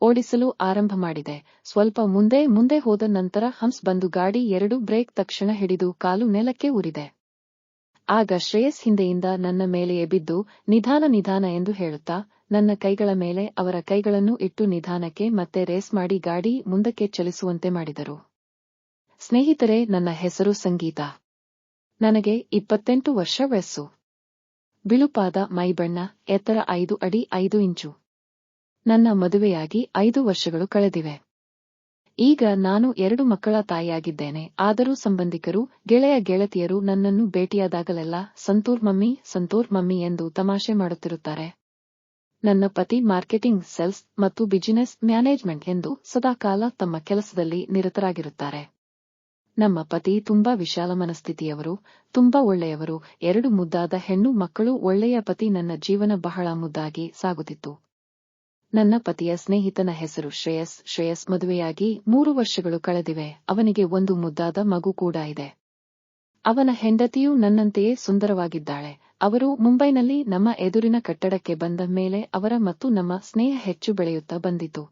ಓಡಿಸಲು ಆರಂಭ ಮಾಡಿದೆ. ಸ್ವಲ್ಪ ಮುಂದೆ ಮುಂದೆ ಹೋದ ನಂತರ ಹಂಸ್ ಬಂದು ಗಾಡಿ ಎರಡು ಬ್ರೇಕ್ ತಕ್ಷಣ ಹಿಡಿದು ಕಾಲು ನೆಲಕ್ಕೆ ಉರಿದೆ ಆಗ ಶ್ರೇಯಸ್ ಹಿಂದೆಯಿಂದ ನನ್ನ ಮೇಲೆಯೇ ಬಿದ್ದು, ನಿಧಾನ ನಿಧಾನ ಎಂದು ಹೇಳುತ್ತಾ, ನನ್ನ ಕೈಗಳ ಮೇಲೆ ಅವರ ಕೈಗಳನ್ನು ಇಟ್ಟು ನಿಧಾನಕ್ಕೆ ಮತ್ತೆ ರೇಸ್ ಮಾಡಿ ಗಾಡಿ ಮುಂದಕ್ಕೆ ಚಲಿಸುವಂತೆ ಮಾಡಿದರು. ಸ್ನೇಹಿತರೆ, ನನ್ನ ಹೆಸರು ಸಂಗೀತ. ನನಗೆ ಇಪ್ಪತ್ತೆಂಟು ವರ್ಷ ವಯಸ್ಸು. ಬಿಳುಪಾದ ಮೈಬಣ್ಣ, ಎತ್ತರ ಐದು ಅಡಿ ಐದು ಇಂಚು. ನನ್ನ ಮದುವೆಯಾಗಿ ಐದು ವರ್ಷಗಳು ಕಳೆದಿವೆ. ಈಗ ನಾನು ಎರಡು ಮಕ್ಕಳ ತಾಯಿಯಾಗಿದ್ದೇನೆ. ಆದರೂ ಸಂಬಂಧಿಕರು, ಗೆಳೆಯ ಗೆಳತಿಯರು ನನ್ನನ್ನು ಭೇಟಿಯಾದಾಗಲೆಲ್ಲ ಸಂತೂರ್ ಮಮ್ಮಿ ಸಂತೂರ್ ಮಮ್ಮಿ ಎಂದು ತಮಾಷೆ ಮಾಡುತ್ತಿರುತ್ತಾರೆ. ನನ್ನ ಪತಿ ಮಾರ್ಕೆಟಿಂಗ್, ಸೆಲ್ಸ್ ಮತ್ತು ಬಿಸಿನೆಸ್ ಮ್ಯಾನೇಜ್ಮೆಂಟ್ ಎಂದು ಸದಾಕಾಲ ತಮ್ಮ ಕೆಲಸದಲ್ಲಿ ನಿರತರಾಗಿರುತ್ತಾರೆ. ನಮ್ಮ ಪತಿ ತುಂಬಾ ವಿಶಾಲ ಮನಸ್ಥಿತಿಯವರು, ತುಂಬಾ ಒಳ್ಳೆಯವರು. ಎರಡು ಮುದ್ದಾದ ಹೆಣ್ಣು ಮಕ್ಕಳು ಒಳ್ಳೆಯ ಪತಿ ನನ್ನ ಜೀವನ ಬಹಳ ಮುದ್ದಾಗಿ ಸಾಗುತ್ತಿತ್ತು. ನನ್ನ ಪತಿಯ ಸ್ನೇಹಿತನ ಹೆಸರು ಶ್ರೇಯಸ್. ಶ್ರೇಯಸ್ ಮದುವೆಯಾಗಿ ಮೂರು ವರ್ಷಗಳು ಕಳೆದಿವೆ. ಅವನಿಗೆ ಒಂದು ಮುದ್ದಾದ ಮಗು ಕೂಡ ಇದೆ. ಅವನ ಹೆಂಡತಿಯೂ ನನ್ನಂತೆಯೇ ಸುಂದರವಾಗಿದ್ದಾಳೆ. ಅವರು ಮುಂಬೈನಲ್ಲಿ ನಮ್ಮ ಎದುರಿನ ಕಟ್ಟಡಕ್ಕೆ ಬಂದ ಮೇಲೆ ಅವರ ಮತ್ತು ನಮ್ಮ ಸ್ನೇಹ ಹೆಚ್ಚು ಬೆಳೆಯುತ್ತಾ ಬಂದಿತು.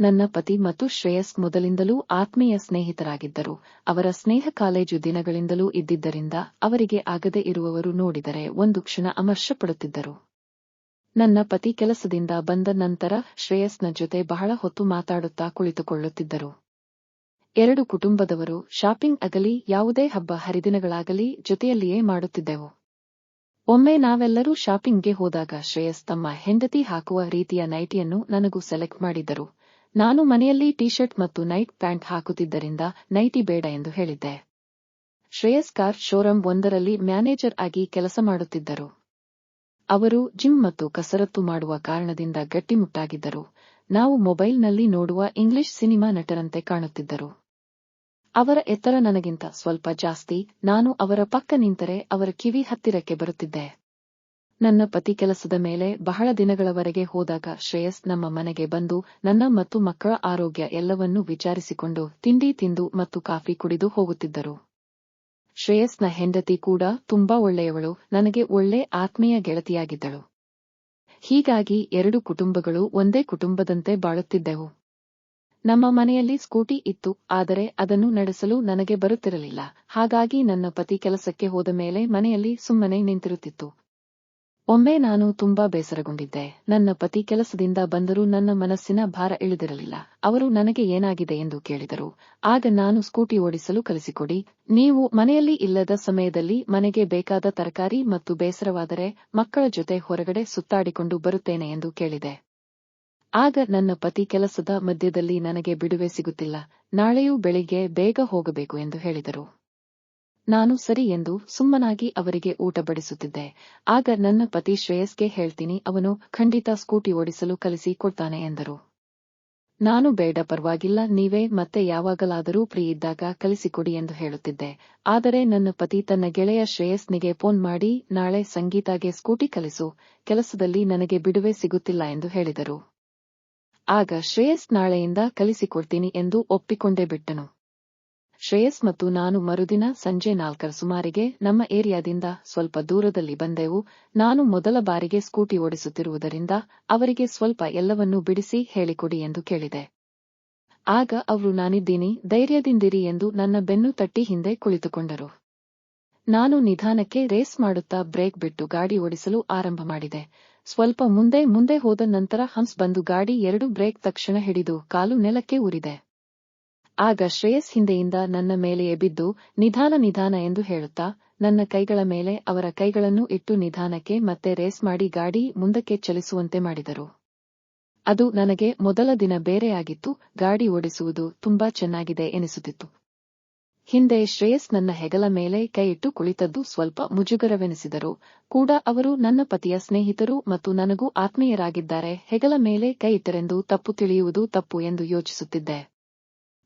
ನನ್ನ ಪತಿ ಮತ್ತು ಶ್ರೇಯಸ್ ಮೊದಲಿಂದಲೂ ಆತ್ಮೀಯ ಸ್ನೇಹಿತರಾಗಿದ್ದರು. ಅವರ ಸ್ನೇಹ ಕಾಲೇಜು ದಿನಗಳಿಂದಲೂ ಇದ್ದಿದ್ದರಿಂದ ಅವರಿಗೆ ಆಗದೆ ಇರುವವರು ನೋಡಿದರೆ ಒಂದು ಕ್ಷಣ ಅಮರ್ಷಪಡುತ್ತಿದ್ದರು. ನನ್ನ ಪತಿ ಕೆಲಸದಿಂದ ಬಂದ ನಂತರ ಶ್ರೇಯಸ್ನ ಜೊತೆ ಬಹಳ ಹೊತ್ತು ಮಾತಾಡುತ್ತಾ ಕುಳಿತುಕೊಳ್ಳುತ್ತಿದ್ದರು. ಎರಡು ಕುಟುಂಬದವರು ಶಾಪಿಂಗ್ ಆಗಲಿ, ಯಾವುದೇ ಹಬ್ಬ ಹರಿದಿನಗಳಾಗಲಿ ಜೊತೆಯಲ್ಲಿಯೇ ಮಾಡುತ್ತಿದ್ದೆವು. ಒಮ್ಮೆ ನಾವೆಲ್ಲರೂ ಶಾಪಿಂಗ್ಗೆ ಹೋದಾಗ ಶ್ರೇಯಸ್ ತಮ್ಮ ಹೆಂಡತಿ ಹಾಕುವ ರೀತಿಯ ನೈಟಿಯನ್ನು ನನಗೂ ಸೆಲೆಕ್ಟ್ ಮಾಡಿದ್ದರು. ನಾನು ಮನೆಯಲ್ಲಿ ಟಿ ಶರ್ಟ್ ಮತ್ತು ನೈಟ್ ಪ್ಯಾಂಟ್ ಹಾಕುತ್ತಿದ್ದರಿಂದ ನೈಟಿ ಬೇಡ ಎಂದು ಹೇಳಿದ್ದೆ. ಶ್ರೇಯಸ್ ಕಾರ್ ಶೋರಂ ಒಂದರಲ್ಲಿ ಮ್ಯಾನೇಜರ್ ಆಗಿ ಕೆಲಸ ಮಾಡುತ್ತಿದ್ದರು. ಅವರು ಜಿಮ್ ಮತ್ತು ಕಸರತ್ತು ಮಾಡುವ ಕಾರಣದಿಂದ ಗಟ್ಟಿಮುಟ್ಟಾಗಿದ್ದರು. ನಾವು ಮೊಬೈಲ್ನಲ್ಲಿ ನೋಡುವ ಇಂಗ್ಲಿಷ್ ಸಿನಿಮಾ ನಟರಂತೆ ಕಾಣುತ್ತಿದ್ದರು. ಅವರ ಎತ್ತರ ನನಗಿಂತ ಸ್ವಲ್ಪ ಜಾಸ್ತಿ, ನಾನು ಅವರ ಪಕ್ಕ ನಿಂತರೆ ಅವರ ಕಿವಿ ಹತ್ತಿರಕ್ಕೆ ಬರುತ್ತಿದ್ದೆ. ನನ್ನ ಪತಿ ಕೆಲಸದ ಮೇಲೆ ಬಹಳ ದಿನಗಳವರೆಗೆ ಹೋದಾಗ ಶ್ರೇಯಸ್ ನಮ್ಮ ಮನೆಗೆ ಬಂದು ನನ್ನ ಮತ್ತು ಮಕ್ಕಳ ಆರೋಗ್ಯ ಎಲ್ಲವನ್ನೂ ವಿಚಾರಿಸಿಕೊಂಡು ತಿಂಡಿ ತಿಂದು ಮತ್ತು ಕಾಫಿ ಕುಡಿದು ಹೋಗುತ್ತಿದ್ದರು. ಶ್ರೇಯಸ್ನ ಹೆಂಡತಿ ಕೂಡ ತುಂಬಾ ಒಳ್ಳೆಯವಳು, ನನಗೆ ಒಳ್ಳೆ ಆತ್ಮೀಯ ಗೆಳತಿಯಾಗಿದ್ದಳು. ಹೀಗಾಗಿ ಎರಡು ಕುಟುಂಬಗಳು ಒಂದೇ ಕುಟುಂಬದಂತೆ ಬಾಳುತ್ತಿದ್ದೆವು. ನಮ್ಮ ಮನೆಯಲ್ಲಿ ಸ್ಕೂಟಿ ಇತ್ತು, ಆದರೆ ಅದನ್ನು ನಡೆಸಲು ನನಗೆ ಬರುತ್ತಿರಲಿಲ್ಲ, ಹಾಗಾಗಿ ನನ್ನ ಪತಿ ಕೆಲಸಕ್ಕೆ ಹೋದ ಮೇಲೆ ಮನೆಯಲ್ಲಿ ಸುಮ್ಮನೆ ನಿಂತಿರುತ್ತಿತ್ತು. ಒಮ್ಮೆ ನಾನು ತುಂಬಾ ಬೇಸರಗೊಂಡಿದ್ದೆ. ನನ್ನ ಪತಿ ಕೆಲಸದಿಂದ ಬಂದರೂ ನನ್ನ ಮನಸ್ಸಿನ ಭಾರ ಇಳಿದಿರಲಿಲ್ಲ. ಅವರು ನನಗೆ ಏನಾಗಿದೆ ಎಂದು ಕೇಳಿದರು. ಆಗ ನಾನು ಸ್ಕೂಟಿ ಓಡಿಸಲು ಕಲಿಸಿಕೊಡಿ ನೀವು ಮನೆಯಲ್ಲಿ ಇಲ್ಲದ ಸಮಯದಲ್ಲಿ ಮನೆಗೆ ಬೇಕಾದ ತರಕಾರಿ ಮತ್ತು ಬೇಸರವಾದರೆ ಮಕ್ಕಳ ಜೊತೆ ಹೊರಗಡೆ ಸುತ್ತಾಡಿಕೊಂಡು ಬರುತ್ತೇನೆ ಎಂದು ಕೇಳಿದೆ. ಆಗ ನನ್ನ ಪತಿ ಕೆಲಸದ ಮಧ್ಯದಲ್ಲಿ ನನಗೆ ಬಿಡುವೆ ಸಿಗುತ್ತಿಲ್ಲ. ನಾಳೆಯೂ ಬೆಳಿಗ್ಗೆ ಬೇಗ ಹೋಗಬೇಕು ಎಂದು ಹೇಳಿದರು. ನಾನು ಸರಿ ಎಂದು ಸುಮ್ಮನಾಗಿ ಅವರಿಗೆ ಊಟ ಬಡಿಸುತ್ತಿದ್ದೆ ಆಗ ನನ್ನ ಪತಿ ಶ್ರೇಯಸ್ಗೆ ಹೇಳ್ತೀನಿ, ಅವನು ಖಂಡಿತ ಸ್ಕೂಟಿ ಓಡಿಸಲು ಕಲಿಸಿ ಕೊಡ್ತಾನೆ ಎಂದರು. ನಾನು ಬೇಡ, ಪರವಾಗಿಲ್ಲ, ನೀವೇ ಮತ್ತೆ ಯಾವಾಗಲಾದರೂ ಫ್ರೀ ಇದ್ದಾಗ ಕಲಿಸಿಕೊಡಿ ಎಂದು ಹೇಳುತ್ತಿದ್ದೆ. ಆದರೆ ನನ್ನ ಪತಿ ತನ್ನ ಗೆಳೆಯ ಶ್ರೇಯಸ್ನಿಗೆ ಫೋನ್ ಮಾಡಿ, ನಾಳೆ ಸಂಗೀತಾಗೆ ಸ್ಕೂಟಿ ಕಲಿಸು, ಕೆಲಸದಲ್ಲಿ ನನಗೆ ಬಿಡುವೆ ಸಿಗುತ್ತಿಲ್ಲ ಎಂದು ಹೇಳಿದರು. ಆಗ ಶ್ರೇಯಸ್ ನಾಳೆಯಿಂದ ಕಲಿಸಿಕೊಡ್ತೀನಿ ಎಂದು ಒಪ್ಪಿಕೊಂಡೇ ಬಿಟ್ಟನು. ಶ್ರೇಯಸ್ ಮತ್ತು ನಾನು ಮರುದಿನ ಸಂಜೆ ನಾಲ್ಕರ ಸುಮಾರಿಗೆ ನಮ್ಮ ಏರಿಯಾದಿಂದ ಸ್ವಲ್ಪ ದೂರದಲ್ಲಿ ಬಂದೆವು. ನಾನು ಮೊದಲ ಬಾರಿಗೆ ಸ್ಕೂಟಿ ಓಡಿಸುತ್ತಿರುವುದರಿಂದ ಅವರಿಗೆ ಸ್ವಲ್ಪ ಎಲ್ಲವನ್ನೂ ಬಿಡಿಸಿ ಹೇಳಿಕೊಡಿ ಎಂದು ಕೇಳಿದೆ. ಆಗ ಅವರು, ನಾನಿದ್ದೀನಿ, ಧೈರ್ಯದಿಂದಿರಿ ಎಂದು ನನ್ನ ಬೆನ್ನು ತಟ್ಟಿ ಹಿಂದೆ ಕುಳಿತುಕೊಂಡರು. ನಾನು ನಿಧಾನಕ್ಕೆ ರೇಸ್ ಮಾಡುತ್ತಾ ಬ್ರೇಕ್ ಬಿಟ್ಟು ಗಾಡಿ ಓಡಿಸಲು ಆರಂಭ ಮಾಡಿದೆ. ಸ್ವಲ್ಪ ಮುಂದೆ ಮುಂದೆ ಹೋದ ನಂತರ ಹಂಸ್ ಬಂದು ಗಾಡಿ ಎರಡು ಬ್ರೇಕ್ ತಕ್ಷಣ ಹಿಡಿದು ಕಾಲು ನೆಲಕ್ಕೆ ಉರಿದೆ ಆಗ ಶ್ರೇಯಸ್ ಹಿಂದೆಯಿಂದ ನನ್ನ ಮೇಲೆ ಬಿದ್ದು ನಿಧಾನ ನಿಧಾನ ಎಂದು ಹೇಳುತ್ತಾ, ನನ್ನ ಕೈಗಳ ಮೇಲೆ ಅವರ ಕೈಗಳನ್ನು ಇಟ್ಟು ನಿಧಾನಕ್ಕೆ ಮತ್ತೆ ರೇಸ್ ಮಾಡಿ ಗಾಡಿ ಮುಂದಕ್ಕೆ ಚಲಿಸುವಂತೆ ಮಾಡಿದರು. ಅದು ನನಗೆ ಮೊದಲ ದಿನ ಬೇರೆಯಾಗಿತ್ತು ಗಾಡಿ ಓಡಿಸುವುದು ತುಂಬಾ ಚೆನ್ನಾಗಿದೆ ಎನಿಸುತ್ತಿತ್ತು. ಹಿಂದೆ ಶ್ರೇಯಸ್ ನನ್ನ ಹೆಗಲ ಮೇಲೆ ಕೈಯಿಟ್ಟು ಕುಳಿತದ್ದು ಸ್ವಲ್ಪ ಮುಜುಗರವೆನಿಸಿದರು. ಕೂಡ ಅವರು ನನ್ನ ಪತಿಯ ಸ್ನೇಹಿತರು ಮತ್ತು ನನಗೂ ಆತ್ಮೀಯರಾಗಿದ್ದಾರೆ, ಹೆಗಲ ಮೇಲೆ ಕೈಯಿಟ್ಟರೆಂದು ತಪ್ಪು ತಿಳಿಯುವುದು ತಪ್ಪು ಎಂದು ಯೋಚಿಸುತ್ತಿದ್ದೆ.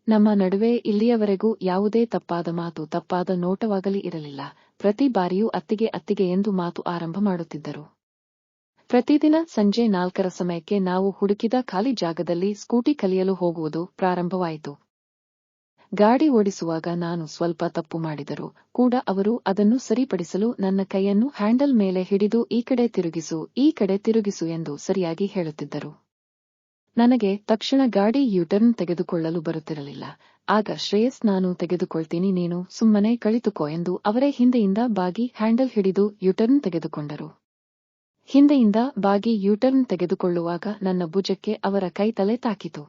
ನಮ್ಮ ನಡುವೆ ಇಲ್ಲಿಯವರೆಗೂ ಯಾವುದೇ ತಪ್ಪಾದ ಮಾತು, ತಪ್ಪಾದ ನೋಟವಾಗಲಿ ಇರಲಿಲ್ಲ. ಪ್ರತಿ ಬಾರಿಯೂ ಅತ್ತಿಗೆ ಅತ್ತಿಗೆ ಎಂದು ಮಾತು ಆರಂಭ ಮಾಡುತ್ತಿದ್ದರು. ಪ್ರತಿದಿನ ಸಂಜೆ ನಾಲ್ಕರ ಸಮಯಕ್ಕೆ ನಾವು ಹುಡುಕಿದ ಖಾಲಿ ಜಾಗದಲ್ಲಿ ಸ್ಕೂಟಿ ಕಲಿಯಲು ಹೋಗುವುದು ಪ್ರಾರಂಭವಾಯಿತು. ಗಾಡಿ ಓಡಿಸುವಾಗ ನಾನು ಸ್ವಲ್ಪ ತಪ್ಪು ಮಾಡಿದರು ಕೂಡ ಅವರು ಅದನ್ನು ಸರಿಪಡಿಸಲು ನನ್ನ ಕೈಯನ್ನು ಹ್ಯಾಂಡಲ್ ಮೇಲೆ ಹಿಡಿದು ಈ ಕಡೆ ತಿರುಗಿಸು, ಈ ಕಡೆ ತಿರುಗಿಸು ಎಂದು ಸರಿಯಾಗಿ ಹೇಳುತ್ತಿದ್ದರು. ನನಗೆ ತಕ್ಷಣ ಗಾಡಿ ಯೂಟರ್ನ್ ತೆಗೆದುಕೊಳ್ಳಲು ಬರುತ್ತಿರಲಿಲ್ಲ. ಆಗ ಶ್ರೇಯಸ್, ನಾನು ತೆಗೆದುಕೊಳ್ತೀನಿ, ನೀನು ಸುಮ್ಮನೆ ಕಳಿತುಕೋ ಎಂದು ಅವರೇ ಹಿಂದೆಯಿಂದ ಬಾಗಿ ಹ್ಯಾಂಡಲ್ ಹಿಡಿದು ಯೂಟರ್ನ್ ತೆಗೆದುಕೊಂಡರು. ಹಿಂದೆಯಿಂದ ಬಾಗಿ ಯೂಟರ್ನ್ ತೆಗೆದುಕೊಳ್ಳುವಾಗ ನನ್ನ ಭುಜಕ್ಕೆ ಅವರ ಕೈ ತಲೆ ತಾಕಿತು.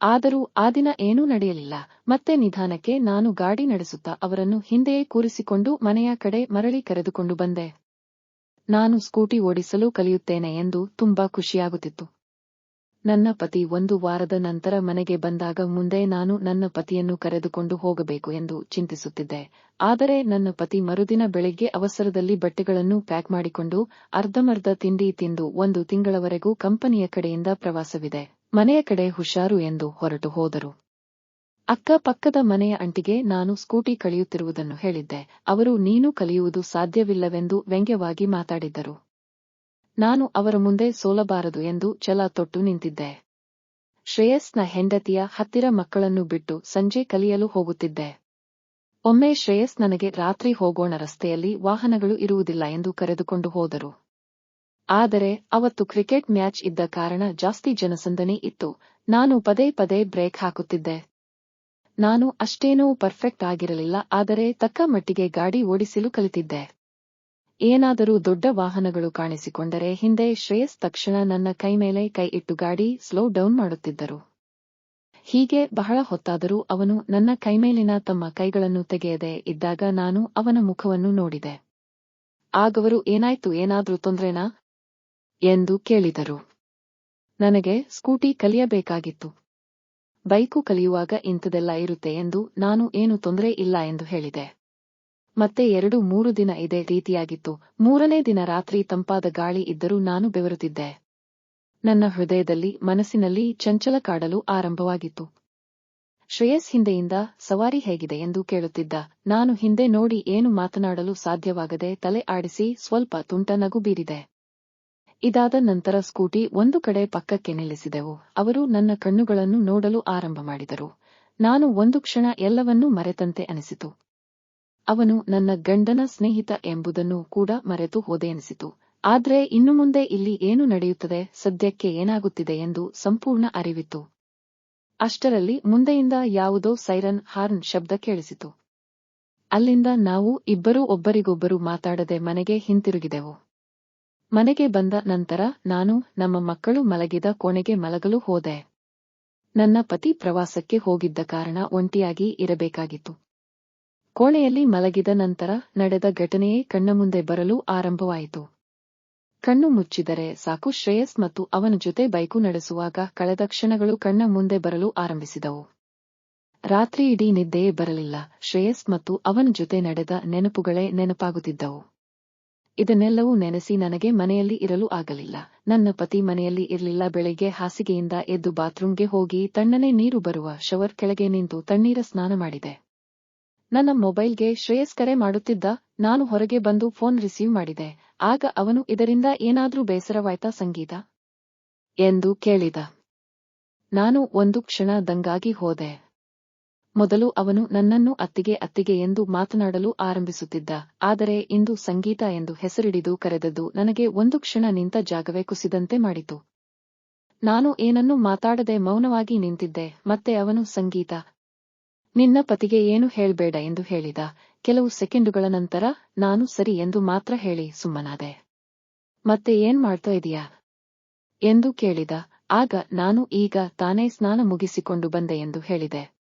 ಆದರೂ ಆ ದಿನ ಏನೂ ನಡೆಯಲಿಲ್ಲ. ಮತ್ತೆ ನಿಧಾನಕ್ಕೆ ನಾನು ಗಾಡಿ ನಡೆಸುತ್ತಾ ಅವರನ್ನು ಹಿಂದೆಯೇ ಕೂರಿಸಿಕೊಂಡು ಮನೆಯ ಕಡೆ ಮರಳಿ ಕರೆದುಕೊಂಡು ಬಂದೆ. ನಾನು ಸ್ಕೂಟಿ ಓಡಿಸಲು ಕಲಿಯುತ್ತೇನೆ ಎಂದು ತುಂಬಾ ಖುಷಿಯಾಗುತ್ತಿತ್ತು. ನನ್ನ ಪತಿ ಒಂದು ವಾರದ ನಂತರ ಮನೆಗೆ ಬಂದಾಗ ಮುಂದೆ ನಾನು ನನ್ನ ಪತಿಯನ್ನು ಕರೆದುಕೊಂಡು ಹೋಗಬೇಕು ಎಂದು ಚಿಂತಿಸುತ್ತಿದ್ದೆ. ಆದರೆ ನನ್ನ ಪತಿ ಮರುದಿನ ಬೆಳಿಗ್ಗೆ ಅವಸರದಲ್ಲಿ ಬಟ್ಟೆಗಳನ್ನು ಪ್ಯಾಕ್ ಮಾಡಿಕೊಂಡು ಅರ್ಧಮರ್ಧ ತಿಂಡಿ ತಿಂದು ಒಂದು ತಿಂಗಳವರೆಗೂ ಕಂಪನಿಯ ಕಡೆಯಿಂದ ಪ್ರವಾಸವಿದೆ. ಮನೆಯ ಕಡೆ ಹುಷಾರು ಎಂದು ಹೊರಟು ಹೋದರು. ಅಕ್ಕ ಪಕ್ಕದ ಮನೆಯ ಅಂಟಿಗೆ ನಾನು ಸ್ಕೂಟಿ ಕಳೆಯುತ್ತಿರುವುದನ್ನು ಹೇಳಿದ್ದೆ. ಅವರು ನೀನು ಕಲಿಯುವುದು ಸಾಧ್ಯವಿಲ್ಲವೆಂದು ವ್ಯಂಗ್ಯವಾಗಿ ಮಾತಾಡಿದ್ದರು. ನಾನು ಅವರ ಮುಂದೆ ಸೋಲಬಾರದು ಎಂದು ಛಲ ತೊಟ್ಟು ನಿಂತಿದ್ದೆ. ಶ್ರೇಯಸ್ನ ಹೆಂಡತಿಯ ಹತ್ತಿರ ಮಕ್ಕಳನ್ನು ಬಿಟ್ಟು ಸಂಜೆ ಕಲಿಯಲು ಹೋಗುತ್ತಿದ್ದೆ. ಒಮ್ಮೆ ಶ್ರೇಯಸ್ ನನಗೆ ರಾತ್ರಿ ಹೋಗೋಣ ರಸ್ತೆಯಲ್ಲಿ ವಾಹನಗಳು ಇರುವುದಿಲ್ಲ ಎಂದು ಕರೆದುಕೊಂಡು ಹೋದರು. ಆದರೆ ಅವತ್ತು ಕ್ರಿಕೆಟ್ ಮ್ಯಾಚ್ ಇದ್ದ ಕಾರಣ ಜಾಸ್ತಿ ಜನಸಂದಣಿ ಇತ್ತು. ನಾನು ಪದೇ ಪದೇ ಬ್ರೇಕ್ ಹಾಕುತ್ತಿದ್ದೆ. ನಾನು ಅಷ್ಟೇನೂ ಪರ್ಫೆಕ್ಟ್ ಆಗಿರಲಿಲ್ಲ, ಆದರೆ ತಕ್ಕ ಮಟ್ಟಿಗೆ ಗಾಡಿ ಓಡಿಸಲು ಕಲಿತಿದ್ದೆ. ಏನಾದರೂ ದೊಡ್ಡ ವಾಹನಗಳು ಕಾಣಿಸಿಕೊಂಡರೆ ಹಿಂದೆ ಶ್ರೇಯಸ್ ತಕ್ಷಣ ನನ್ನ ಕೈ ಮೇಲೆ ಕೈ ಇಟ್ಟು ಗಾಡಿ ಸ್ಲೋ ಡೌನ್ ಮಾಡುತ್ತಿದ್ದರು. ಹೀಗೆ ಬಹಳ ಹೊತ್ತಾದರೂ ಅವನು ನನ್ನ ಕೈಮೇಲಿನ ತಮ್ಮ ಕೈಗಳನ್ನು ತೆಗೆಯದೆ ಇದ್ದಾಗ ನಾನು ಅವನ ಮುಖವನ್ನು ನೋಡಿದೆ. ಆಗವರು ಏನಾಯ್ತು? ಏನಾದರೂ ತೊಂದ್ರೆನಾ? ಎಂದು ಕೇಳಿದರು. ನನಗೆ ಸ್ಕೂಟಿ ಕಲಿಯಬೇಕಾಗಿತ್ತು. ಬೈಕು ಕಲಿಯುವಾಗ ಇಂಥದೆಲ್ಲ ಇರುತ್ತೆ ಎಂದು ನಾನು ಏನು ತೊಂದರೆ ಇಲ್ಲ ಎಂದು ಹೇಳಿದೆ. ಮತ್ತೆ ಎರಡು ಮೂರು ದಿನ ಇದೇ ರೀತಿಯಾಗಿತ್ತು. ಮೂರನೇ ದಿನ ರಾತ್ರಿ ತಂಪಾದ ಗಾಳಿ ಇದ್ದರೂ ನಾನು ಬೆವರುತ್ತಿದ್ದೆ. ನನ್ನ ಹೃದಯದಲ್ಲಿ, ಮನಸ್ಸಿನಲ್ಲಿ ಚಂಚಲ ಕಾಡಲು ಆರಂಭವಾಗಿತ್ತು. ಶ್ರೇಯಸ್ ಹಿಂದೆಯಿಂದ, ಸವಾರಿ ಹೇಗಿದೆ ಎಂದು ಕೇಳುತ್ತಿದ್ದ. ನಾನು ಹಿಂದೆ ನೋಡಿ ಏನು ಮಾತನಾಡಲು ಸಾಧ್ಯವಾಗದೆ ತಲೆ ಆಡಿಸಿ ಸ್ವಲ್ಪ ತುಂಟ ನಗು ಬೀರಿದೆ. ಇದಾದ ನಂತರ ಸ್ಕೂಟಿ ಒಂದು ಕಡೆ ಪಕ್ಕಕ್ಕೆ ನಿಲ್ಲಿಸಿದೆವು. ಅವರು ನನ್ನ ಕಣ್ಣುಗಳನ್ನು ನೋಡಲು ಆರಂಭ ಮಾಡಿದರು. ನಾನು ಒಂದು ಕ್ಷಣ ಎಲ್ಲವನ್ನೂ ಮರೆತಂತೆ ಅನಿಸಿತು. ಅವನು ನನ್ನ ಗಂಡನ ಸ್ನೇಹಿತ ಎಂಬುದನ್ನು ಕೂಡ ಮರೆತು ಹೋದೆ ಎನಿಸಿತು ಆದರೆ ಇನ್ನು ಮುಂದೆ ಇಲ್ಲಿ ಏನು ನಡೆಯುತ್ತದೆ, ಸದ್ಯಕ್ಕೆ ಏನಾಗುತ್ತಿದೆ ಎಂದು ಸಂಪೂರ್ಣ ಅರಿವಿತ್ತು. ಅಷ್ಟರಲ್ಲಿ ಮುಂದೆಯಿಂದ ಯಾವುದೋ ಸೈರನ್ ಹಾರ್ನ್ ಶಬ್ದ ಕೇಳಿಸಿತು. ಅಲ್ಲಿಂದ ನಾವು ಇಬ್ಬರೂ ಒಬ್ಬರಿಗೊಬ್ಬರು ಮಾತಾಡದೆ ಮನೆಗೆ ಹಿಂತಿರುಗಿದೆವು. ಮನೆಗೆ ಬಂದ ನಂತರ ನಾನು ನಮ್ಮ ಮಕ್ಕಳು ಮಲಗಿದ ಕೋಣೆಗೆ ಮಲಗಲು ಹೋದೆ. ನನ್ನ ಪತಿ ಪ್ರವಾಸಕ್ಕೆ ಹೋಗಿದ್ದ ಕಾರಣ ಒಂಟಿಯಾಗಿ ಇರಬೇಕಾಗಿತ್ತು. ಕೋಣೆಯಲ್ಲಿ ಮಲಗಿದ ನಂತರ ನಡೆದ ಘಟನೆಯೇ ಕಣ್ಣ ಮುಂದೆ ಬರಲು ಆರಂಭವಾಯಿತು. ಕಣ್ಣು ಮುಚ್ಚಿದರೆ ಸಾಕು ಶ್ರೇಯಸ್ ಮತ್ತು ಅವನ ಜೊತೆ ಬೈಕು ನಡೆಸುವಾಗ ಕಳೆದ ಕ್ಷಣಗಳು ಕಣ್ಣ ಮುಂದೆ ಬರಲು ಆರಂಭಿಸಿದವು. ರಾತ್ರಿ ಇಡೀ ನಿದ್ದೆಯೇ ಬರಲಿಲ್ಲ. ಶ್ರೇಯಸ್ ಮತ್ತು ಅವನ ಜೊತೆ ನಡೆದ ನೆನಪುಗಳೇ ನೆನಪಾಗುತ್ತಿದ್ದವು. ಇದನ್ನೆಲ್ಲವೂ ನೆನೆಸಿ ನನಗೆ ಮನೆಯಲ್ಲಿ ಇರಲು ಆಗಲಿಲ್ಲ. ನನ್ನ ಪತಿ ಮನೆಯಲ್ಲಿ ಇರಲಿಲ್ಲ. ಬೆಳಿಗ್ಗೆ ಹಾಸಿಗೆಯಿಂದ ಎದ್ದು ಬಾತ್ರೂಮ್ಗೆ ಹೋಗಿ ತಣ್ಣನೆ ನೀರು ಬರುವ ಶವರ್ ಕೆಳಗೆ ನಿಂತು ತಣ್ಣೀರ ಸ್ನಾನ ಮಾಡಿದೆ. ನನ್ನ ಮೊಬೈಲ್ಗೆ ಶ್ರೇಯಸ್ ಕರೆ ಮಾಡುತ್ತಿದ್ದ, ನಾನು ಹೊರಗೆ ಬಂದು ಫೋನ್ ರಿಸೀವ್ ಮಾಡಿದೆ. ಆಗ ಅವನು ಇದರಿಂದ ಏನಾದ್ರೂ ಬೇಸರವಾಯ್ತಾ ಸಂಗೀತ? ಎಂದು ಕೇಳಿದ. ನಾನು ಒಂದು ಕ್ಷಣ ದಂಗಾಗಿ ಹೋದೆ. ಮೊದಲು ಅವನು ನನ್ನನ್ನು ಅತ್ತಿಗೆ ಅತ್ತಿಗೆ ಎಂದು ಮಾತನಾಡಲು ಆರಂಭಿಸುತ್ತಿದ್ದ. ಆದರೆ ಇಂದು ಸಂಗೀತ ಎಂದು ಹೆಸರಿಡಿದು ಕರೆದದ್ದು ನನಗೆ ಒಂದು ಕ್ಷಣ ನಿಂತ ಜಾಗವೇ ಕುಸಿದಂತೆ ಮಾಡಿತು. ನಾನು ಏನನ್ನೂ ಮಾತಾಡದೆ ಮೌನವಾಗಿ ನಿಂತಿದ್ದೆ. ಮತ್ತೆ ಅವನು ಸಂಗೀತ ನಿನ್ನ ಪತಿಗೆ ಏನು ಹೇಳಬೇಡ ಎಂದು ಹೇಳಿದ. ಕೆಲವು ಸೆಕೆಂಡುಗಳ ನಂತರ, ನಾನು ಸರಿ ಎಂದು ಮಾತ್ರ ಹೇಳಿ, ಸುಮ್ಮನಾದೆ. ಮತ್ತೆ ಏನ್ ಮಾಡ್ತಾ ಇದೀಯಾ? ಎಂದು ಕೇಳಿದ. ಆಗ ನಾನು ಈಗ ತಾನೇ ಸ್ನಾನ ಮುಗಿಸಿಕೊಂಡು ಬಂದೆ ಎಂದು ಹೇಳಿದೆ.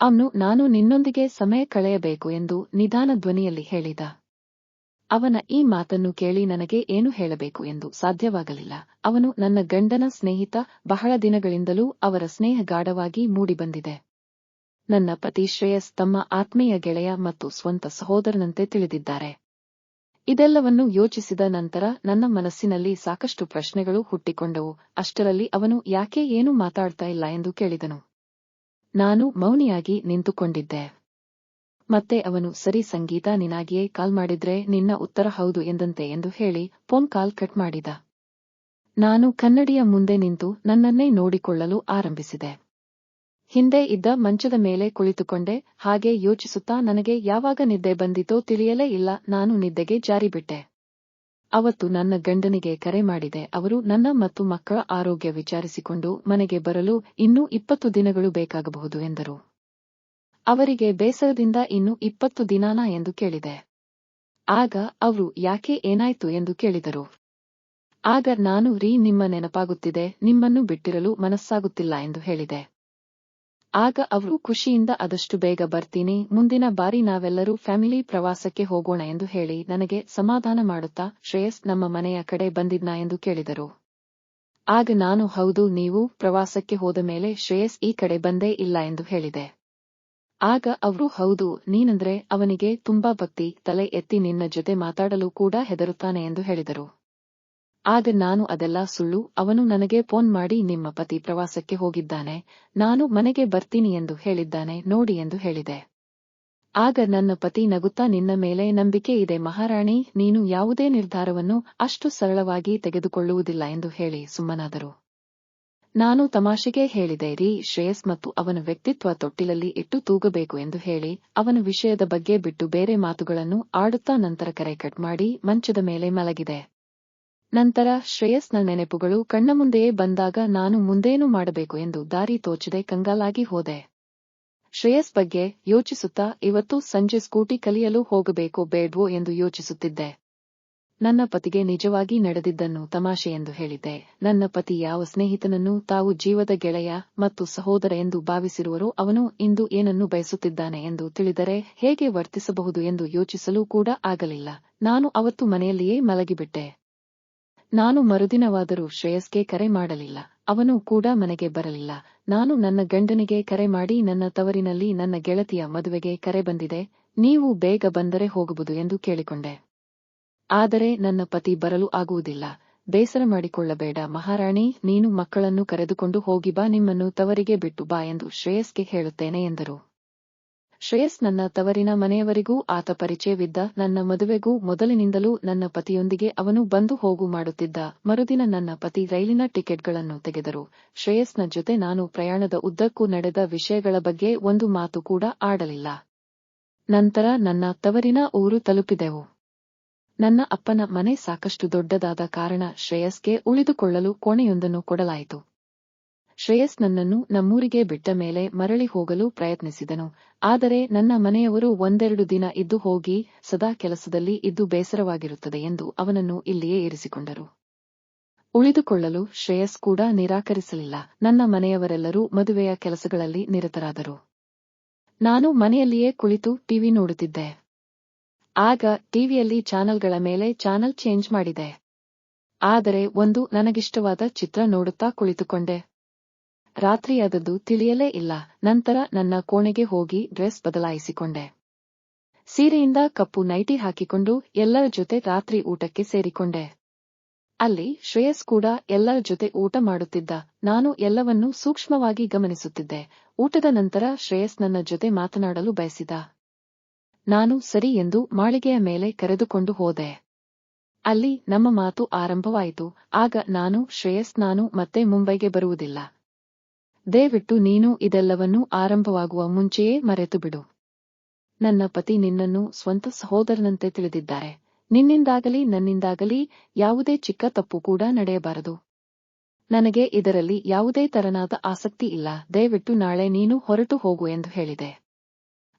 ಅವನು ನಾನು ನಿನ್ನೊಂದಿಗೆ ಸಮಯ ಕಳೆಯಬೇಕು ಎಂದು ನಿಧಾನ ಧ್ವನಿಯಲ್ಲಿ ಹೇಳಿದ. ಅವನ ಈ ಮಾತನ್ನು ಕೇಳಿ ನನಗೆ ಏನು ಹೇಳಬೇಕು ಎಂದು ಸಾಧ್ಯವಾಗಲಿಲ್ಲ. ಅವನು ನನ್ನ ಗಂಡನ ಸ್ನೇಹಿತ ಬಹಳ ದಿನಗಳಿಂದಲೂ ಅವರ ಸ್ನೇಹ ಗಾಢವಾಗಿ ಮೂಡಿಬಂದಿದೆ. ನನ್ನ ಪತಿ ಶ್ರೇಯಸ್ ತಮ್ಮ ಆತ್ಮೀಯ ಗೆಳೆಯ ಮತ್ತು ಸ್ವಂತ ಸಹೋದರನಂತೆ ತಿಳಿದಿದ್ದಾರೆ. ಇದೆಲ್ಲವನ್ನು ಯೋಚಿಸಿದ ನಂತರ ನನ್ನ ಮನಸ್ಸಿನಲ್ಲಿ ಸಾಕಷ್ಟು ಪ್ರಶ್ನೆಗಳು ಹುಟ್ಟಿಕೊಂಡವು. ಅಷ್ಟರಲ್ಲಿ ಅವನು, ಯಾಕೆ ಏನೂ ಮಾತಾಡ್ತಾ ಇಲ್ಲ? ಎಂದು ಕೇಳಿದನು. ನಾನು ಮೌನಿಯಾಗಿ ನಿಂತುಕೊಂಡಿದ್ದೆ. ಮತ್ತೆ ಅವನು, ಸರಿ ಸಂಗೀತ ನಿನಾಗಿಯೇ ಕಾಲ್ ಮಾಡಿದ್ರೆ ನಿನ್ನ ಉತ್ತರ ಹೌದು ಎಂದಂತೆ ಎಂದು ಹೇಳಿ ಫೋನ್ ಕಾಲ್ ಕಟ್ ಮಾಡಿದ. ನಾನು ಕನ್ನಡಿಯ ಮುಂದೆ ನಿಂತು ನನ್ನನ್ನೇ ನೋಡಿಕೊಳ್ಳಲು ಆರಂಭಿಸಿದೆ. ಹಿಂದೆ ಇದ್ದ ಮಂಚದ ಮೇಲೆ ಕುಳಿತುಕೊಂಡೆ, ಹಾಗೆ ಯೋಚಿಸುತ್ತಾ ನನಗೆ ಯಾವಾಗ ನಿದ್ದೆ ಬಂದಿತೋ ತಿಳಿಯಲೇ ಇಲ್ಲ, ನಾನು ನಿದ್ದೆಗೆ ಜಾರಿಬಿಟ್ಟೆ. ಅವತ್ತು ನನ್ನ ಗಂಡನಿಗೆ ಕರೆ ಮಾಡಿದೆ, ಅವರು ನನ್ನ ಮತ್ತು ಮಕ್ಕಳ ಆರೋಗ್ಯ ವಿಚಾರಿಸಿಕೊಂಡು ಮನೆಗೆ ಬರಲು ಇನ್ನೂ ಇಪ್ಪತ್ತು ದಿನಗಳು ಬೇಕಾಗಬಹುದು ಎಂದರು. ಅವರಿಗೆ ಬೇಸರದಿಂದ ಇನ್ನು ಇಪ್ಪತ್ತು ದಿನಾನ ಎಂದು ಕೇಳಿದೆ. ಆಗ ಅವರು, ಯಾಕೆ ಏನಾಯ್ತು? ಎಂದು ಕೇಳಿದರು. ಆಗ, ನಾನು ರೀ, ನಿಮ್ಮ ನೆನಪಾಗುತ್ತಿದೆ, ನಿಮ್ಮನ್ನು ಬಿಟ್ಟಿರಲು ಮನಸ್ಸಾಗುತ್ತಿಲ್ಲ ಎಂದು ಹೇಳಿದೆ. ಆಗ ಅವರು ಖುಷಿಯಿಂದ, ಆದಷ್ಟು ಬೇಗ ಬರ್ತೀನಿ, ಮುಂದಿನ ಬಾರಿ ನಾವೆಲ್ಲರೂ ಫ್ಯಾಮಿಲಿ ಪ್ರವಾಸಕ್ಕೆ ಹೋಗೋಣ ಎಂದು ಹೇಳಿ ನನಗೆ ಸಮಾಧಾನ ಮಾಡುತ್ತಾ, ಶ್ರೇಯಸ್, ನಮ್ಮ ಮನೆಯ ಕಡೆ ಬಂದಿದ್ನ ಎಂದು ಕೇಳಿದರು. ಆಗ ನಾನು, ಹೌದು, ನೀವು ಪ್ರವಾಸಕ್ಕೆ ಹೋದ ಮೇಲೆ ಶ್ರೇಯಸ್ ಈ ಕಡೆ ಬಂದೇ ಇಲ್ಲ ಎಂದು ಹೇಳಿದೆ. ಆಗ ಅವರು, ಹೌದು, ನೀನಂದ್ರೆ ಅವನಿಗೆ ತುಂಬಾ ಭಕ್ತಿ, ತಲೆ ಎತ್ತಿ ನಿನ್ನ ಜೊತೆ ಮಾತಾಡಲು ಕೂಡ ಹೆದರುತ್ತಾನೆ ಎಂದು ಹೇಳಿದರು. ಆಗ ನಾನು ಅದೆಲ್ಲ ಸುಳ್ಳು, ಅವನು ನನಗೆ ಫೋನ್ ಮಾಡಿ ನಿಮ್ಮ ಪತಿ ಪ್ರವಾಸಕ್ಕೆ ಹೋಗಿದ್ದಾನೆ, ನಾನು ಮನೆಗೆ ಬರ್ತೀನಿ ಎಂದು ಹೇಳಿದ್ದಾನೆ, ನೋಡಿ ಎಂದು ಹೇಳಿದೆ. ಆಗ ನನ್ನ ಪತಿ ನಗುತ್ತಾ ನಿನ್ನ ಮೇಲೆ ನಂಬಿಕೆ ಇದೆ, ಮಹಾರಾಣಿ, ನೀನು ಯಾವುದೇ ನಿರ್ಧಾರವನ್ನು ಅಷ್ಟು ಸರಳವಾಗಿ ತೆಗೆದುಕೊಳ್ಳುವುದಿಲ್ಲ ಎಂದು ಹೇಳಿ, ಸುಮ್ಮನಾದರು. ನಾನು ತಮಾಷೆಗೆ ಹೇಳಿದೆ, ರೀ, ಶ್ರೇಯಸ್ ಮತ್ತು ಅವನ ವ್ಯಕ್ತಿತ್ವ ತೊಟ್ಟಿಲಲ್ಲಿ ಇಟ್ಟು ತೂಗಬೇಕು ಎಂದು ಹೇಳಿ, ಅವನ ವಿಷಯದ ಬಗ್ಗೆ ಬಿಟ್ಟು ಬೇರೆ ಮಾತುಗಳನ್ನು ಆಡುತ್ತಾ ನಂತರ ಕರೆ ಕಟ್ ಮಾಡಿ, ಮಂಚದ ಮೇಲೆ ಮಲಗಿದೆ. ನಂತರ ಶ್ರೇಯಸ್ನ ನೆನಪುಗಳು ಕಣ್ಣ ಮುಂದೆಯೇ ಬಂದಾಗ ನಾನು ಮುಂದೇನು ಮಾಡಬೇಕು ಎಂದು ದಾರಿ ತೋಚದೆ ಕಂಗಾಲಾಗಿ ಹೋದೆ. ಶ್ರೇಯಸ್ ಬಗ್ಗೆ ಯೋಚಿಸುತ್ತಾ ಇವತ್ತು ಸಂಜೆ ಸ್ಕೂಟಿ ಕಲಿಯಲು ಹೋಗಬೇಕೋ ಬೇಡ್ವೋ ಎಂದು ಯೋಚಿಸುತ್ತಿದ್ದೆ. ನನ್ನ ಪತಿಗೆ ನಿಜವಾಗಿ ನಡೆದಿದ್ದನ್ನು ತಮಾಷೆ ಎಂದು ಹೇಳಿದ್ದೆ. ನನ್ನ ಪತಿ ಯಾವ ಸ್ನೇಹಿತನನ್ನು ತಾವು ಜೀವದ ಗೆಳೆಯ ಮತ್ತು ಸಹೋದರ ಎಂದು ಭಾವಿಸಿರುವರೋ ಅವನು ಇಂದು ಏನನ್ನು ಬಯಸುತ್ತಿದ್ದಾನೆ ಎಂದು ತಿಳಿದರೆ ಹೇಗೆ ವರ್ತಿಸಬಹುದು ಎಂದು ಯೋಚಿಸಲು ಕೂಡ ಆಗಲಿಲ್ಲ. ನಾನು ಅವತ್ತು ಮನೆಯಲ್ಲಿಯೇ ಮಲಗಿಬಿಟ್ಟೆ. ನಾನು ಮರುದಿನವಾದರೂ ಶ್ರೇಯಸ್ಗೆ ಕರೆ ಮಾಡಲಿಲ್ಲ. ಅವನು ಕೂಡ ಮನೆಗೆ ಬರಲಿಲ್ಲ. ನಾನು ನನ್ನ ಗಂಡನಿಗೆ ಕರೆ ಮಾಡಿ ನನ್ನ ತವರಿನಲ್ಲಿ ನನ್ನ ಗೆಳತಿಯ ಮದುವೆಗೆ ಕರೆ ಬಂದಿದೆ. ನೀವು ಬೇಗ ಬಂದರೆ ಹೋಗಬಹುದು ಎಂದು ಕೇಳಿಕೊಂಡೆ. ಆದರೆ ನನ್ನ ಪತಿ ಬರಲು ಆಗುವುದಿಲ್ಲ. ಬೇಸರ ಮಾಡಿಕೊಳ್ಳಬೇಡ. ಮಹಾರಾಣಿ, ನೀನು ಮಕ್ಕಳನ್ನು ಕರೆದುಕೊಂಡು ಹೋಗಿ ಬಾ. ನಿಮ್ಮನ್ನು ತವರಿಗೆ ಬಿಟ್ಟು ಬಾ ಎಂದು ಶ್ರೇಯಸ್ಗೆ ಹೇಳುತ್ತೇನೆ ಎಂದರು. ಶ್ರೇಯಸ್ ನನ್ನ ತವರಿನ ಮನೆಯವರಿಗೂ ಆತ ಪರಿಚಯವಿದ್ದ ನನ್ನ ಮದುವೆಗೂ ಮೊದಲಿನಿಂದಲೂ ನನ್ನ ಪತಿಯೊಂದಿಗೆ ಅವನು ಬಂದು ಹೋಗು ಮಾಡುತ್ತಿದ್ದ. ಮರುದಿನ ನನ್ನ ಪತಿ ರೈಲಿನ ಟಿಕೆಟ್ಗಳನ್ನು ತೆಗೆದರು. ಶ್ರೇಯಸ್ನ ಜೊತೆ ನಾನು ಪ್ರಯಾಣದ ಉದ್ದಕ್ಕೂ ನಡೆದ ವಿಷಯಗಳ ಬಗ್ಗೆ ಒಂದು ಮಾತು ಕೂಡ ಆಡಲಿಲ್ಲ. ನಂತರ ನನ್ನ ತವರಿನ ಊರು ತಲುಪಿದೆವು. ನನ್ನ ಅಪ್ಪನ ಮನೆ ಸಾಕಷ್ಟು ದೊಡ್ಡದಾದ ಕಾರಣ ಶ್ರೇಯಸ್ಗೆ ಉಳಿದುಕೊಳ್ಳಲು ಕೋಣೆಯೊಂದನ್ನು ಕೊಡಲಾಯಿತು. ಶ್ರೇಯಸ್ ನನ್ನನ್ನು ನಮ್ಮೂರಿಗೆ ಬಿಟ್ಟ ಮೇಲೆ ಮರಳಿ ಹೋಗಲು ಪ್ರಯತ್ನಿಸಿದನು. ಆದರೆ ನನ್ನ ಮನೆಯವರು ಒಂದೆರಡು ದಿನ ಇದ್ದು ಹೋಗಿ ಸದಾ ಕೆಲಸದಲ್ಲಿ ಇದ್ದು ಬೇಸರವಾಗಿರುತ್ತದೆ ಎಂದು ಅವನನ್ನು ಇಲ್ಲಿಯೇ ಇರಿಸಿಕೊಂಡರು. ಉಳಿದುಕೊಳ್ಳಲು ಶ್ರೇಯಸ್ ಕೂಡ ನಿರಾಕರಿಸಲಿಲ್ಲ. ನನ್ನ ಮನೆಯವರೆಲ್ಲರೂ ಮದುವೆಯ ಕೆಲಸಗಳಲ್ಲಿ ನಿರತರಾದರು. ನಾನು ಮನೆಯಲ್ಲಿಯೇ ಕುಳಿತು ಟಿವಿ ನೋಡುತ್ತಿದ್ದೆ. ಆಗ ಟಿವಿಯಲ್ಲಿ ಚಾನೆಲ್ಗಳ ಮೇಲೆ ಚಾನೆಲ್ ಚೇಂಜ್ ಮಾಡಿದೆ. ಆದರೆ ಒಂದು ನನಗಿಷ್ಟವಾದ ಚಿತ್ರ ನೋಡುತ್ತಾ ಕುಳಿತುಕೊಂಡೆ. ರಾತ್ರಿಯಾದದ್ದು ತಿಳಿಯಲೇ ಇಲ್ಲ. ನಂತರ ನನ್ನ ಕೋಣೆಗೆ ಹೋಗಿ ಡ್ರೆಸ್ ಬದಲಾಯಿಸಿಕೊಂಡೆ. ಸೀರೆಯಿಂದ ಕಪ್ಪು ನೈಟಿ ಹಾಕಿಕೊಂಡು ಎಲ್ಲರ ಜೊತೆ ರಾತ್ರಿ ಊಟಕ್ಕೆ ಸೇರಿಕೊಂಡೆ. ಅಲ್ಲಿ ಶ್ರೇಯಸ್ ಕೂಡ ಎಲ್ಲರ ಜೊತೆ ಊಟ ಮಾಡುತ್ತಿದ್ದ. ನಾನು ಎಲ್ಲವನ್ನೂ ಸೂಕ್ಷ್ಮವಾಗಿ ಗಮನಿಸುತ್ತಿದ್ದೆ. ಊಟದ ನಂತರ ಶ್ರೇಯಸ್ ನನ್ನ ಜೊತೆ ಮಾತನಾಡಲು ಬಯಸಿದ. ನಾನು ಸರಿ ಎಂದು ಮಾಳಿಗೆಯ ಮೇಲೆ ಕರೆದುಕೊಂಡು ಹೋದೆ. ಅಲ್ಲಿ ನಮ್ಮ ಮಾತು ಆರಂಭವಾಯಿತು. ಆಗ ನಾನು, ಶ್ರೇಯಸ್, ನಾನು ಮತ್ತೆ ಮುಂಬೈಗೆ ಬರುವುದಿಲ್ಲ. ದಯವಿಟ್ಟು ನೀನು ಇದೆಲ್ಲವನ್ನೂ ಆರಂಭವಾಗುವ ಮುಂಚೆಯೇ ಮರೆತು ಬಿಡು ನನ್ನ ಪತಿ ನಿನ್ನನ್ನು ಸ್ವಂತ ಸಹೋದರನಂತೆ ತಿಳಿದಿದ್ದಾರೆ. ನಿನ್ನಿಂದಾಗಲಿ ನನ್ನಿಂದಾಗಲಿ ಯಾವುದೇ ಚಿಕ್ಕ ತಪ್ಪು ಕೂಡ ನಡೆಯಬಾರದು. ನನಗೆ ಇದರಲ್ಲಿ ಯಾವುದೇ ತರನಾದ ಆಸಕ್ತಿ ಇಲ್ಲ. ದಯವಿಟ್ಟು ನಾಳೆ ನೀನು ಹೊರಟು ಹೋಗು ಎಂದು ಹೇಳಿದೆ.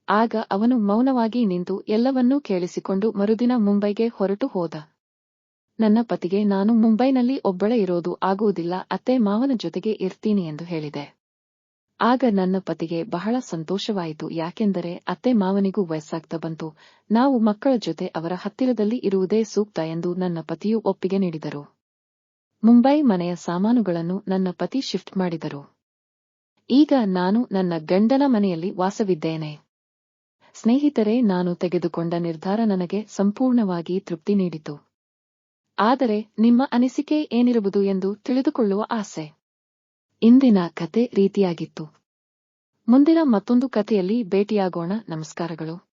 ಆಗ ಅವನು ಮೌನವಾಗಿ ನಿಂತು ಎಲ್ಲವನ್ನೂ ಕೇಳಿಸಿಕೊಂಡು ಮರುದಿನ ಮುಂಬೈಗೆ ಹೊರಟು ಹೋದ. ನನ್ನ ಪತಿಗೆ ನಾನು ಮುಂಬೈನಲ್ಲಿ ಒಬ್ಬಳೇ ಇರೋದು ಆಗುವುದಿಲ್ಲ, ಅತ್ತೆ ಮಾವನ ಜೊತೆಗೆ ಇರ್ತೀನಿ ಎಂದು ಹೇಳಿದೆ. ಆಗ ನನ್ನ ಪತಿಗೆ ಬಹಳ ಸಂತೋಷವಾಯಿತು, ಯಾಕೆಂದರೆ ಅತ್ತೆ ಮಾವನಿಗೂ ವಯಸ್ಸಾಗ್ತಾ ಬಂತು. ನಾವು ಮಕ್ಕಳ ಜೊತೆ ಅವರ ಹತ್ತಿರದಲ್ಲಿ ಇರುವುದೇ ಸೂಕ್ತ ಎಂದು ನನ್ನ ಪತಿಯು ಒಪ್ಪಿಗೆ ನೀಡಿದರು. ಮುಂಬೈ ಮನೆಯ ಸಾಮಾನುಗಳನ್ನು ನನ್ನ ಪತಿ ಶಿಫ್ಟ್ ಮಾಡಿದರು. ಈಗ ನಾನು ನನ್ನ ಗಂಡನ ಮನೆಯಲ್ಲಿ ವಾಸವಿದ್ದೇನೆ. ಸ್ನೇಹಿತರೇ, ನಾನು ತೆಗೆದುಕೊಂಡ ನಿರ್ಧಾರ ನನಗೆ ಸಂಪೂರ್ಣವಾಗಿ ತೃಪ್ತಿ ನೀಡಿತು. ಆದರೆ ನಿಮ್ಮ ಅನಿಸಿಕೆ ಏನಿರುವುದು ಎಂದು ತಿಳಿದುಕೊಳ್ಳುವ ಆಸೆ. ಇಂದಿನ ಕತೆ ರೀತಿಯಾಗಿತ್ತು. ಮುಂದಿನ ಮತ್ತೊಂದು ಕಥೆಯಲ್ಲಿ ಭೇಟಿಯಾಗೋಣ. ನಮಸ್ಕಾರಗಳು.